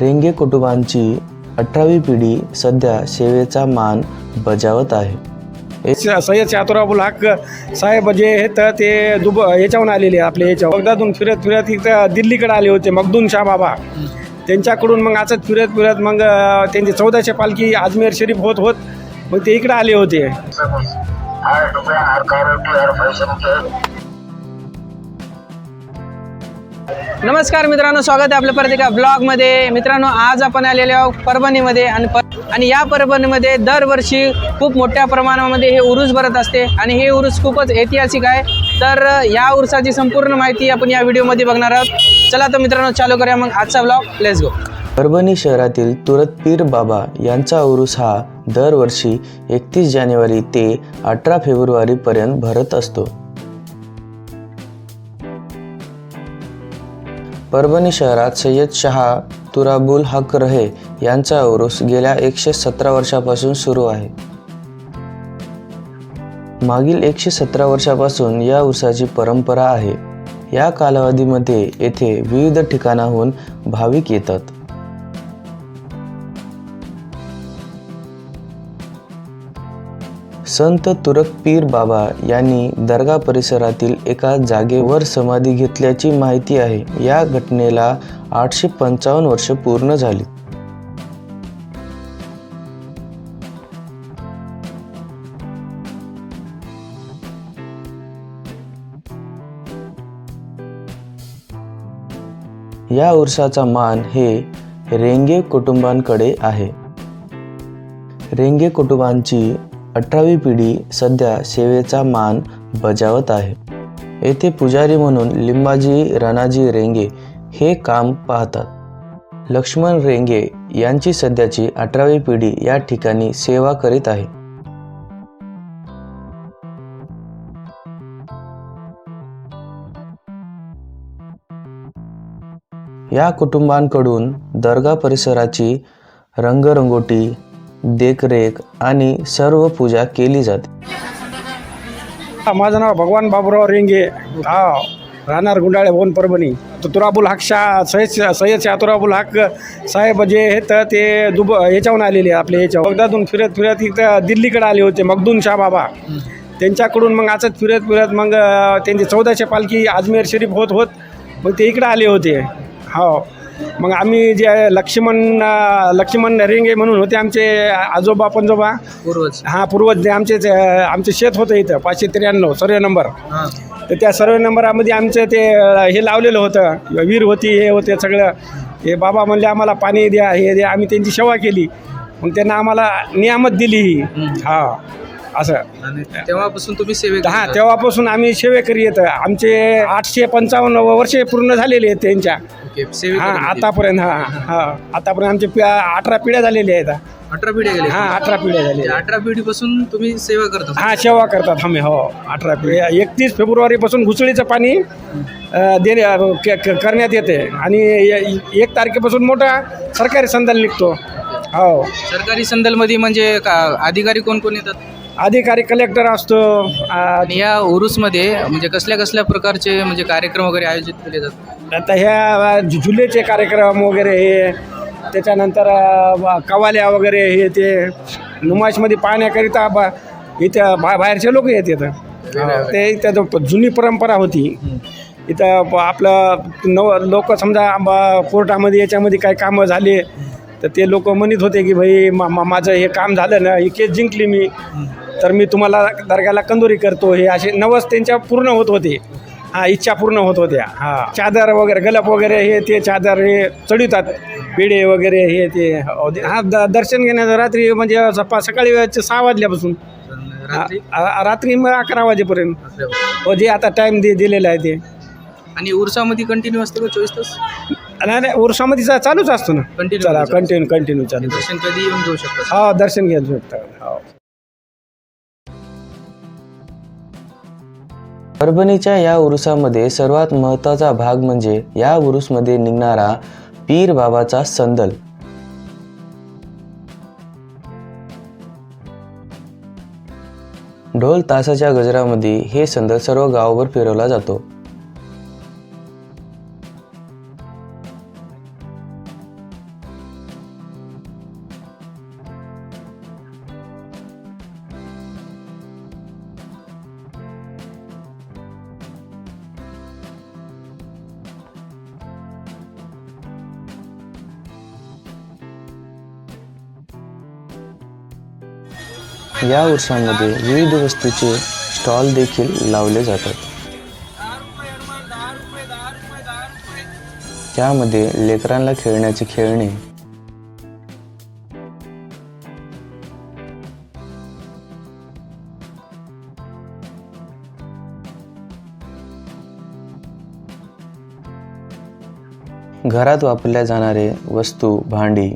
रेंगे कुटुंबांची अठरावी पिढी सध्या सेवेचा मान बजावत आहे. सय्यद शातुराबुल हक साहेब जे आहेत ते दुब याच्याहून आलेले आपले याच्या बगदादून फिरत फिरत इथं दिल्लीकडे आले होते मखदूम शाह बाबा. त्यांच्याकडून मग असंच फिरत फिरत मग त्यांची चौदाशे पालखी अजमेर शरीफ होत होत मग ते इकडे आले होते. नमस्कार मित्रांनो स्वागत आहे आपल्या परत एका ब्लॉगमध्ये मित्रांनो आज आपण आलेलो आहोत परभणीमध्ये आणि आणि या परभणीमध्ये दरवर्षी खूप मोठ्या प्रमाणामध्ये हे उरूस भरत असते आणि हे उरूस खूपच ऐतिहासिक आहे. तर या उरसाची संपूर्ण माहिती आपण या व्हिडिओमध्ये बघणार आहोत. चला तर मित्रांनो चालू करूया मग आजचा ब्लॉग लेट्स गो परभणी शहरातील तुरत पीर बाबा यांचा उरूस हा दरवर्षी एकतीस जानेवारी ते अठरा फेब्रुवारीपर्यंत भरत असतो. परभणी शहरात सय्यद शहा तुराबुल हक रहे यांचा उरूस गेल्या एकशे सतरा वर्षापासून सुरू आहे. मागील एकशे सतरा वर्षापासून या उसाची परंपरा आहे. या कालावधीमध्ये येथे विविध ठिकाणाहून भाविक येतात. संत तुरक पीर बाबा यांनी दर्गा परिसरातील एका जागेवर समाधी घेतल्याची माहिती आहे. या घटनेला आठशे पंचावन्न वर्ष पूर्ण झाली. या उरसाचा मान हे रेंगे कुटुंबांकडे आहे. रेंगे कुटुंबांची अठरावी पिढी सध्या सेवेचा मान बजावत आहे. येथे पुजारी म्हणून लिंबाजी राणाजी रेंगे हे काम पाहतात. लक्ष्मण रेंगे यांची सध्याची अठरावी पिढी या ठिकाणी सेवा करीत आहे. या कुटुंबांकडून दर्गा परिसराची रंगरंगोटी देखरेख आणि सर्व पूजा केली जाते. माझं नाव भगवान बाबुराव रेंगे. हा राहणार गुंडाळे भवन परभणी. तुराबुल हक शाह सय्यद सय्यद शातुराबुल हक साहेब जे आहेत ते दुब याच्याहून आलेले आपले याच्यावर. बगदादून फिरत फिरत इथं दिल्लीकडे आले होते मगदून शाह बाबा. त्यांच्याकडून मग असंच फिरत फिरत मग त्यांची चौदाशे पालखी अजमेर शरीफ होत होत मग ते इकडे आले होते. हो. मग आम्ही जे लक्ष्मण लक्ष्मण रेंगे म्हणून होते आमचे आजोबा पंजोबा पूर्वज. हा पूर्वज आमचे आमचे शेत होतं इथं पाचशे त्र्याण्णव सर्वे नंबर. तर त्या सर्वे नंबरामध्ये आमचं ते हे लावलेलं होतं. विहीर होती हे होते सगळं. हे बाबा म्हणले आम्हाला पाणी द्या हे द्या. आम्ही त्यांची सेवा केली. मग त्यांना आम्हाला नियामत दिली ही. हा असं. तेव्हापासून तुम्ही सेवे हा तेव्हापासून आम्ही सेवेकरी येतं. आमचे आठशे पंचावन्न वर्षे पूर्ण झालेले आहेत त्यांच्या. हा आतापर्यंत हा हा. आतापर्यंत आमचे पि- अठरा पिढ्या झालेल्या आहेत. अठरा पिढ्या गेले हा अठरा पिढ्या झालेल्या अठरा पिढीपासून तुम्ही सेवा करता हा सेवा करतात आम्ही हो. अठरा पिढ्या. एकतीस फेब्रुवारीपासून घुसळीचं पाणी अ, देणे अ, क- क- करण्यात येते. आणि ए- एक तारखेपासून मोठा सरकारी संदाल निघतो. हो. सरकारी संदलमध्ये म्हणजे का अधिकारी कोण कोण येतात? अधिकारी कलेक्टर असतो. आणि या उरूसमध्ये म्हणजे कसल्या कसल्या प्रकारचे म्हणजे कार्यक्रम वगैरे आयोजित केले जातात? आता ह्या झुलेचे कार्यक्रम वगैरे हे त्याच्यानंतर कवाल्या वगैरे हे ते नुमाशमध्ये पाहण्याकरिता ब इथं बा बाहेरचे लोक येत येतं ते इथं जुनी परंपरा होती. इथं आपलं नव लोक समजा कोर्टामध्ये याच्यामध्ये काही कामं झाले तर ते लोक म्हणत होते की भाई मा मा- माझं हे काम झालं ना ही केस जिंकली मी. तर मी तुम्हाला दर्ग्याला कंदोरी करतो. हे असे नवस त्यांच्या पूर्ण होत होते. हा इच्छा पूर्ण होत होत्या. हा. चादर वगैरे गलप वगैरे हे ते चादर हे चढवतात पेढे वगैरे हे ते. हो, हा द- दर्शन घेण्याचं रात्री म्हणजे सपा सकाळी वेळचे सहा वाजल्यापासून. रात्री? आ- आ- रात्री मग अकरा वाजेपर्यंत. हो जे आता टाईम दे दिलेला आहे ते. आणि उरसामध्ये कंटिन्यू असतं का चोवीस तास? नाही नाही उरसामध्ये चा- चालूच असतो ना. Continue चला चालू. कंटिन्यू कंटिन्यू चालू. दर्शन कधी येऊन घेऊ शकतात हा दर्शन घ्यायला शकता. हो. परभणीच्या या उरुसामध्ये सर्वात महत्त्वाचा भाग म्हणजे या उरुसमध्ये निघणारा पीर बाबाचा संदल. ढोल तासाच्या गजरामध्ये हे संदल सर्व गावभर फिरवला जातो. या उत्सवामध्ये विविध वस्तूचे स्टॉल देखील लावले जातात. त्यामध्ये लेकरांना खेळण्याची खेळणी घरात वापरल्या जाणारे वस्तू भांडी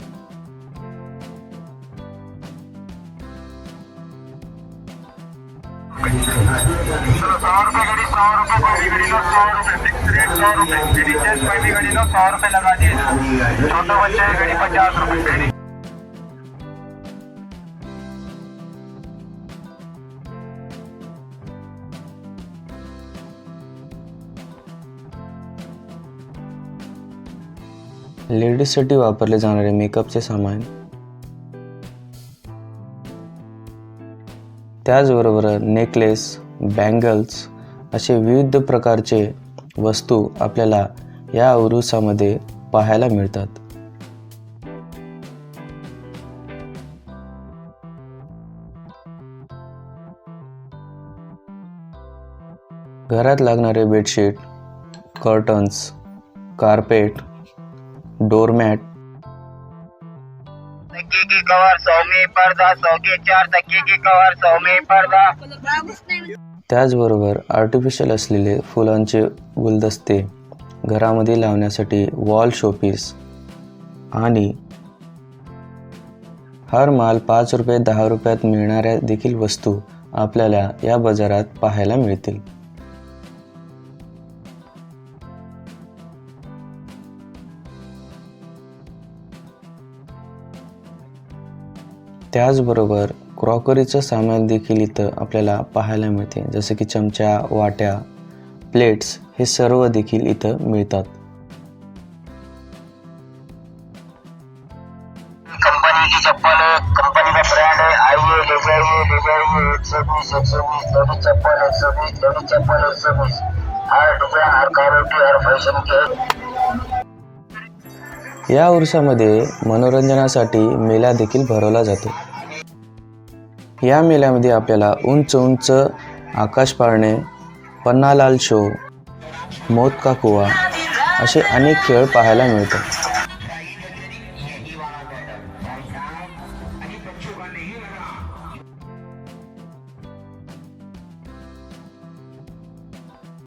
सौ रुपये लगा दिए छोटा बच्चा है पचास रुपये लेडीजसाठी वापरले जाणारे मेकअपचे सामान त्याचबरोबर नेकलेस बँगल्स असे विविध प्रकारचे वस्तू आपल्याला या उरुसामध्ये पाहायला मिळतात. घरात लागणारे bedsheet curtains carpet doormat cover सौ पडदा पर्दा चार तकिए की कवर सौ पडदा. त्याचबरोबर आर्टिफिशियल असलेले फुलांचे गुलदस्ते घरामध्ये लावण्यासाठी वॉल शोपीस आणि हर माल पाच रुपये दहा रुपयात मिळणाऱ्या देखील वस्तू आपल्याला या बाजारात पाहायला मिळतील. त्याचबरोबर क्रॉकरीचं सामान देखील इथं आपल्याला पाहायला मिळते. जसं की चमचा वाट्या प्लेट्स हे सर्व देखील इथं मिळतात. चप्पल ब्रांड चप्पल चप्पल हर हर क्वालिटी हर फैशन के या उर्सामध्ये मनोरंजनासाठी मेला देखील भरवला जातो. या मेल्यामध्ये आपल्याला उंच उंच आकाश पाळणे पन्नालाल शो मोत का कुवा असे अनेक खेळ पाहायला मिळतात.